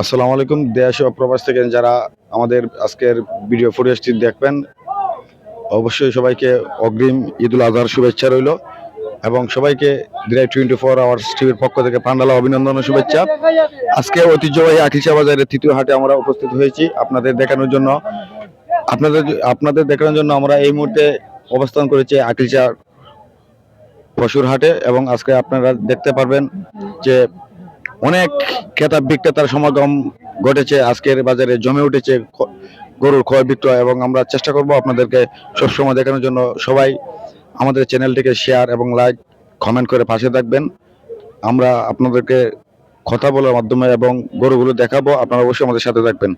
আসসালামু আলাইকুম, দেশ ও প্রবাস থেকে যারা আমাদের আজকের ভিডিও ফুটেজটি দেখবেন, অবশ্যই সবাইকে অগ্রিম ঈদুল আজহার শুভেচ্ছা রইল এবং সবাইকে ডিরাই টোয়েন্টি ফোর আওয়ার্স টিভির পক্ষ থেকে পান্ডালা অভিনন্দন ও শুভেচ্ছা। আজকে ঐতিহ্যবাহী আখিসা বাজারের তৃতীয় হাটে আমরা উপস্থিত হয়েছি আপনাদের দেখানোর জন্য। আপনাদের আপনাদের দেখানোর জন্য আমরা এই মুহূর্তে অবস্থান করেছি আখিসা পশুর হাটে এবং আজকে আপনারা দেখতে পারবেন যে অনেক ক্রেতা বিক্রেতার সমাগম ঘটেছে, আজকের বাজারে জমে উঠেছে গরুর ক্রয় বিক্রয় এবং আমরা চেষ্টা করব আপনাদেরকে সবসময় দেখানোর জন্য সবাই আমাদের চ্যানেলটিকে শেয়ার এবং লাইক কমেন্ট করে পাশে থাকবেন। আমরা আপনাদেরকে কথা বলার মাধ্যমে এবং গরুগুলো দেখাবো, আপনারা অবশ্যই আমাদের সাথে থাকবেন।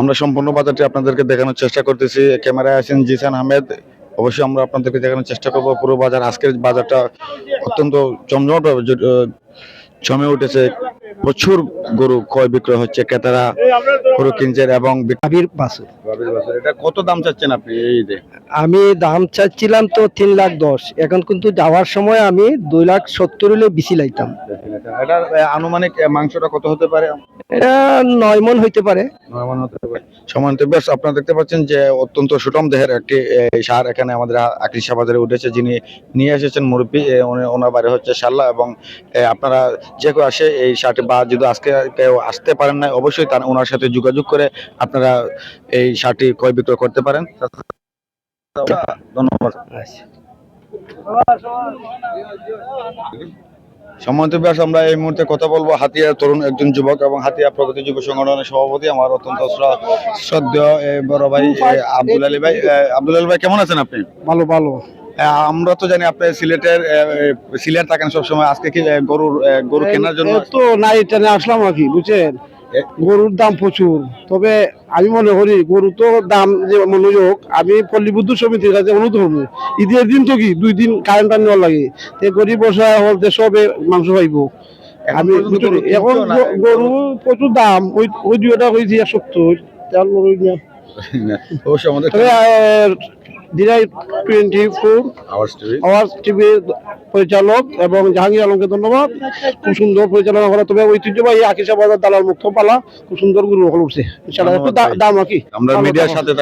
আমরা সম্পূর্ণ বাজারটি আপনাদেরকে দেখানোর চেষ্টা করতেছি। ক্যামেরায় আছেন জিসান আহমেদ। অবশ্যই আমরা আপনাদেরকে দেখানোর চেষ্টা করব। পুরো বাজার আজকের বাজারটা অত্যন্ত ভাবে জমে উঠেছে। প্রচুর গরু ক্রয় বিক্রয় হচ্ছে ক্রেতারা গরু কিনছেন এবং আবির এটা কত দাম চাচ্ছেন আপনি এই আমি দাম চাচ্ছিলাম তো তিন লাখ দশ। এখন কিন্তু যাওয়ার সময় আমি দুই লাখ সত্তর হলে বেশি লাইতাম। এটা আনুমানিক মাংসটা কত হতে পারে? এটা নয় মন হইতে পারে। সমান বেশ আপনারা দেখতে পাচ্ছেন যে অত্যন্ত সুটম দেহের একটি সার এখানে আমাদের আকৃষা বাজারে উঠেছে, যিনি নিয়ে এসেছেন মুরব্বী ওনার বাড়ি হচ্ছে শাল্লা এবং আপনারা যে কেউ আসে এই শার্টে বা যদি আজকে কেউ আসতে পারেন না অবশ্যই তার, ওনার সাথে যোগাযোগ করে আপনারা এই শার্টটি ক্রয় বিক্রয় করতে পারেন। ধন্যবাদ। সম্মানিত ব্যাস আমরা এই মুহূর্তে কথা বলব হাতিয়া তরুণ একজন যুবক এবং হাতিয়া প্রগতি যুব সংগঠনের সভাপতি আমার অত্যন্ত বড় ভাই আব্দুল আলী ভাই। আব্দুল আলী ভাই কেমন আছেন আপনি? ভালো ভালো। আমরা তো জানি আপনি সিলেটের সিলেট থাকেন সবসময়। আজকে কি গরুর গরু কেনার জন্য? তো নাই এটা আসলাম আর কি বুঝছেন? গরুর দাম প্রচুর। তবে আমি মনে করি গরু তো দাম যে মনোযোগ আমি পল্লী বিদ্যুৎ সমিতির কাছে অনুরোধ করব ঈদের দিন তো কি দুই দিন কারেন্ট নেওয়ার লাগে। তে গরিব বসা হলতে সবে মাংস পাইব আমি এখন? গরু প্রচুর দাম ওই ওই দুইটা হয়েছে সত্তর আমাদের তবে ডিরাই টোয়েন্টি ফোর আওয়াজ টিভি পরিচালক এবং জাহাঙ্গীর আলমকে ধন্যবাদ। খুব সুন্দর পরিচালনা করা তবে ঐতিহ্যবাহী আকিসা বাজার দালাল মুক্ত পালা খুব সুন্দর গুরু হল উঠছে। দাম কি? আমরা মিডিয়ার সাথে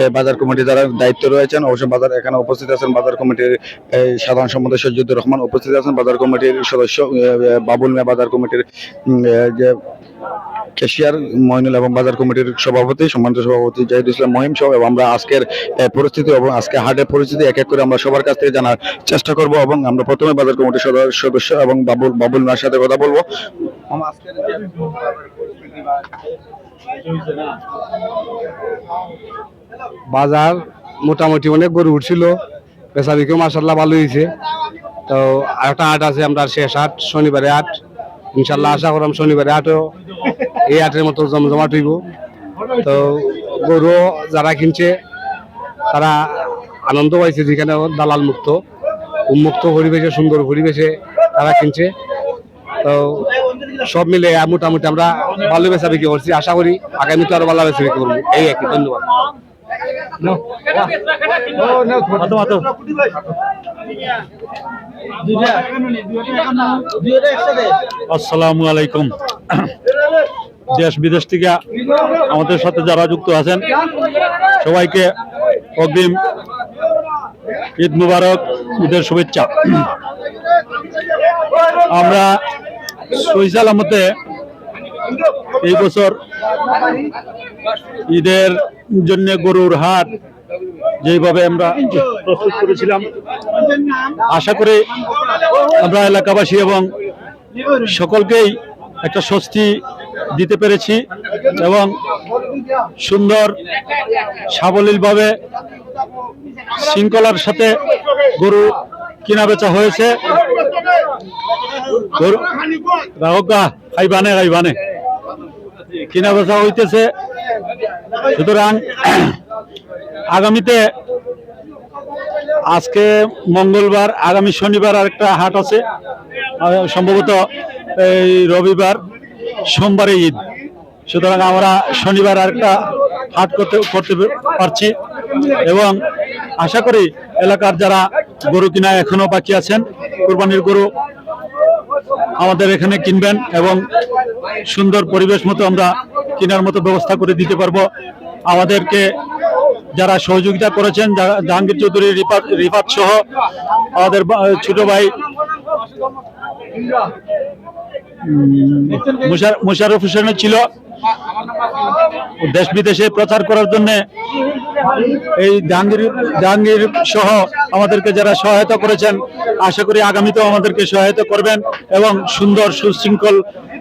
এ বাজার কমিটি যারা দায়িত্ব রয়েছেন অবশ্য বাজার এখানে উপস্থিত আছেন বাজার কমিটির সাধারণ সম্পাদক সৈয়দুর রহমান উপস্থিত আছেন বাজার কমিটির সদস্য বাবুল মিয়া বাজার কমিটির যে ক্যাশিয়ার মইনুল এবং বাজার কমিটির সভাপতি, সম্মানিত সভাপতি জাহিদ ইসলাম মহিম সহ এবং আমরা আজকের পরিস্থিতি এবং আজকে হাটের পরিস্থিতি এক এক করে আমরা সবার কাছ থেকে জানার চেষ্টা করব এবং আমরা প্রথমে বাজার কমিটির সদস্য এবং বাবুল বাবুল মিয়ার সাথে কথা বলব। বাজার মোটামুটি অনেক গরু উঠছিল পেশা বিকেও মাসাল্লাহ ভালো হয়েছে। তো একটা হাট আছে, আমরা শেষ হাট, শনিবারে হাট। ইনশাল্লাহ আশা করলাম শনিবারে হাটও এই হাটের মতো জমজমাট হইব। তো গরু যারা কিনছে, তারা আনন্দ পাইছে যেখানে দালাল মুক্ত। উন্মুক্ত পরিবেশে, সুন্দর পরিবেশে তারা কিনছে। তো সব মিলে মোটামুটি আমরা ভালো বেচা বিক্রি করছি। আশা করি আগামীতে আরও ভালো বেচা বিক্রি করব। এই কি, ধন্যবাদ। আসসালামু আলাইকুম। দেশ বিদেশ থেকে আমাদের সাথে যারা যুক্ত আছেন, সবাইকে অগ্রিম ঈদ মুবারক, ঈদের শুভেচ্ছা। আমরা সহি সালামতে এই বছর ঈদের জন্য গরুর হাট যেভাবে আমরা প্রস্তুত করেছিলাম, আশা করি আমরা এলাকাবাসী এবং সকলকেই একটা স্বস্তি দিতে পেরেছি এবং সুন্দর, সাবলীলভাবে শৃঙ্খলার সাথে গরু কিনা বেচা হয়েছে খাইবানে খাইবানে কিনা বেচা হইতেছে। সুতরাং আগামীতে আজকে মঙ্গলবার, আগামী শনিবার আরেকটা হাট আছে। সম্ভবত এই রবিবার। সোমবারে ঈদ। সুতরাং আমরা শনিবার আরেকটা হাট করতে করতে পারছি এবং আশা করি এলাকার যারা গরু কিনা এখনও বাকি আছেন, কোরবানির গরু আমাদের এখানে কিনবেন এবং সুন্দর পরিবেশ মতো আমরা কেনার মতো ব্যবস্থা করে দিতে পারব। আমাদেরকে যারা সহযোগিতা করেছেন জাহাঙ্গীর চৌধুরী, রিফাত রিফাত সহ আমাদের ছোট ভাই মুশারফ হোসেনের ছিল দেশ বিদেশে প্রচার করার জন্য। এই জাহাঙ্গীর জাহাঙ্গীর সহ আমাদেরকে যারা সহায়তা করেছেন, আশা করি আগামীতেও আমাদেরকে সহায়তা করবেন এবং সুন্দর সুশৃঙ্খল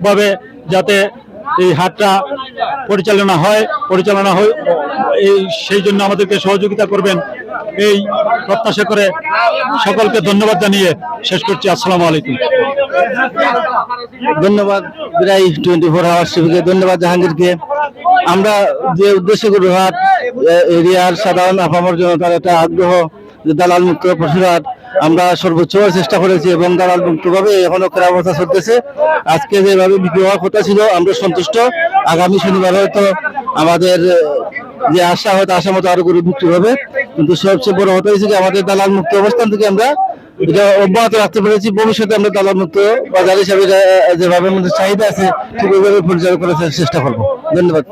ভাবে যাতে এই হাটটা পরিচালনা হয় পরিচালনা হয়, এই সেই জন্য আমাদেরকে সহযোগিতা করবেন। এই প্রত্যাশা করে সকলকে ধন্যবাদ জানিয়ে শেষ করছি। আসসালামু আলাইকুম। ধন্যবাদ বিরাই টোয়েন্টি ফোর আওয়ার্স টিভিকে ধন্যবাদ, জাহাঙ্গীরকে। আমরা যে উদ্দেশ্যে করি হাট এরিয়ার সাধারণ আপামর জনতার একটা আগ্রহ যে দালাল মুক্ত পশুরহাট আমরা সর্বোচ্চ চেষ্টা করেছি এবং দালাল মুক্ত ভাবে এখনও ক্রয় অবস্থা চলতেছে। আজকে যেভাবে বিক্রি হওয়ার কথা ছিল, আমরা সন্তুষ্ট। আগামী শনিবার হয়তো আমাদের যে আশা, হয়তো আশা মতো আরও গরু বিক্রি হবে। কিন্তু সবচেয়ে বড় কথা হয়েছে কি, আমাদের দালাল মুক্ত অবস্থান থেকে আমরা এটা অব্যাহত রাখতে পেরেছি। ভবিষ্যতে আমরা দালাল মুক্ত বাজার হিসাবে যেভাবে আমাদের চাহিদা আছে, ঠিক ওইভাবে পরিচালনা করার চেষ্টা করব। ধন্যবাদ।